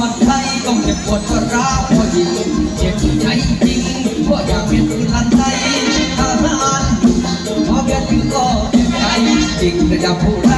วดไทยต้องเจ็บปวดก็ร้าวพอยิงเจ็บใจจริงเพราะอยากเป็นคนลันไทยทหารพอเบียดถึงก็เจ็บใจจริงระดับผู้ร้า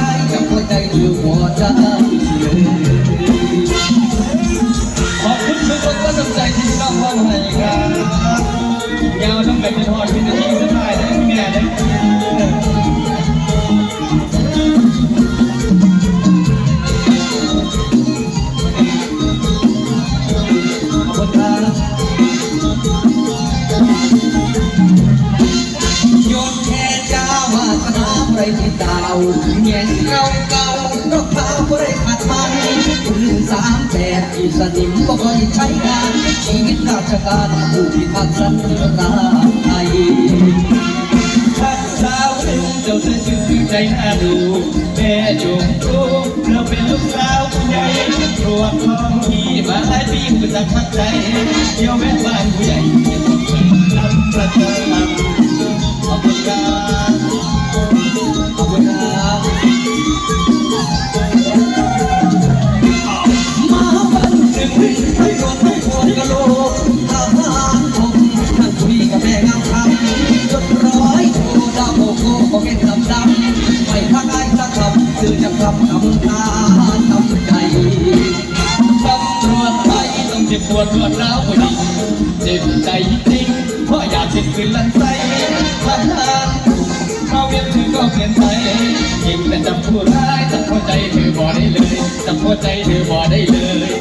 ไรที่ดาวเงียนเก่าเก่านกเขาไรขัดมันปืนสามแปดอีสนิมก็คอยใช้งานชีวิตราชการผู้พิทักษ์สันติราไทยทักสาวหนึ่งเจ้าเธอชื่อใจน่าดูแม่จงรู้เราเป็นลูกสาวผู้ใหญ่รวมท้องที่มาหลายปีผู้สักพักใจเที่ยวแม่บ้านผู้ใหญ่ วดรวดร้าวผู้หญิเจ็บใจจริงเพราะอยากเป็นคืนลันไส้ทหารเขาเวียนถือก็เปลี่ยนไปยิงแต่จับผู้ร้ายจับหัวใจเธอบ่ได้เลยจับหัวใจเธอบ่ได้เลย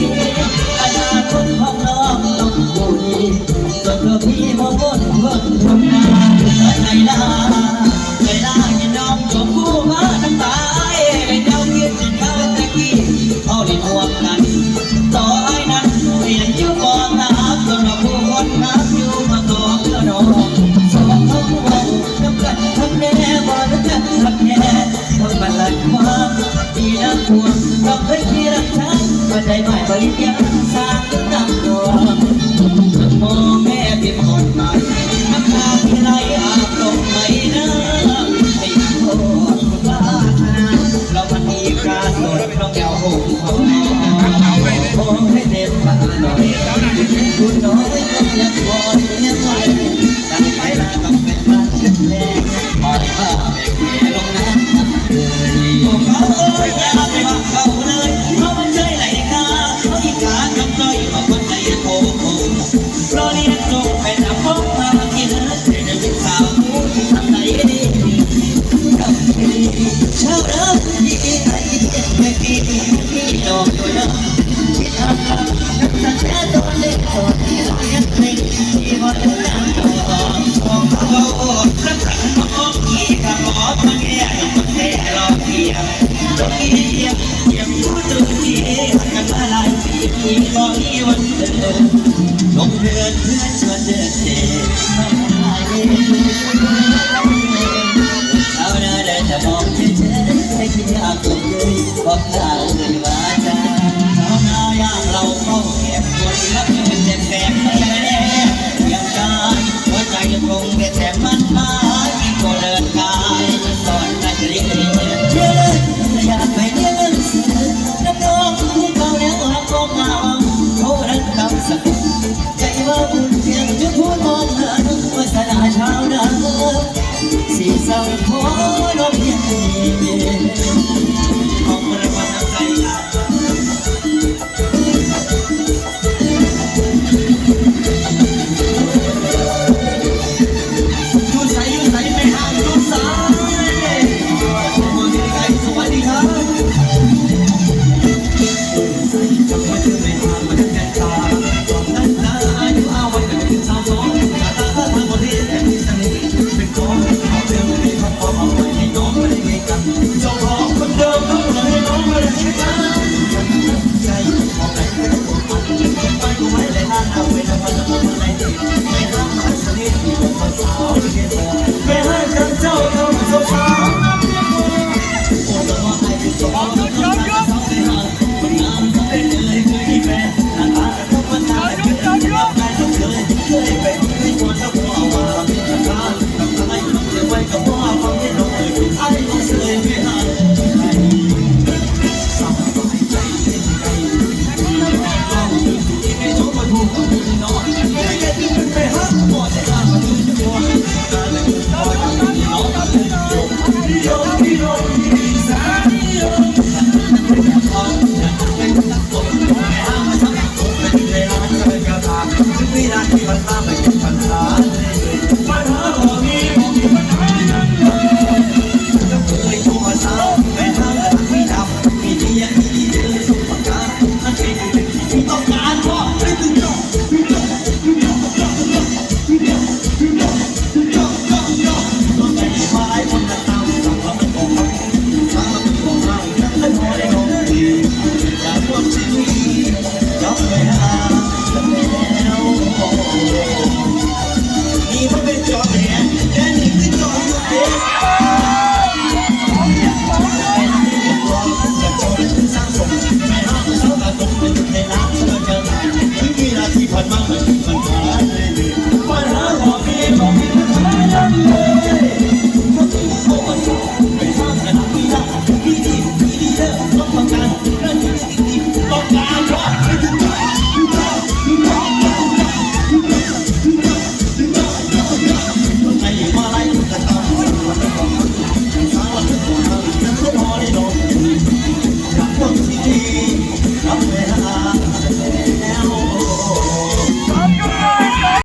ต่ คุณน้อยก็ยังพอยังไหวตั้งใจลาต้องเป็นบ้านเล็กๆปล่อยผ้าแบกแผลงน้ำเลยพวกเขาเอ้ยอย่าไปบังเขาเลยเขาไม่ใช่ไหลค่าเขาอีกากับจ้อยเขาคนใจโกงรอเรียนจบไปทำพบมากินเดี๋ยวจะเป็นสาวผู้ทำไหนดีชาวนาที่ไทยไม่ปีที่ดอกตัวน้ำที่ทำตั้งแต่ ปีที่บ่มีวันเดินลงเรือนเพื่อนชวนเดินเดินมาหลายเดือนาได้แต่มองเฉยๆไม่คิดยากตกเลยบอกทางเลยว่าจะเอาหน้าอย่างเราเข้าแอบคนรักเป็นเจ็บแสบไม่แน่ยังกายหัวใจยังคงเป็นแสบมันหมายมีคนเดินกายสอนนักเรียน ใส่ยุ่ใส่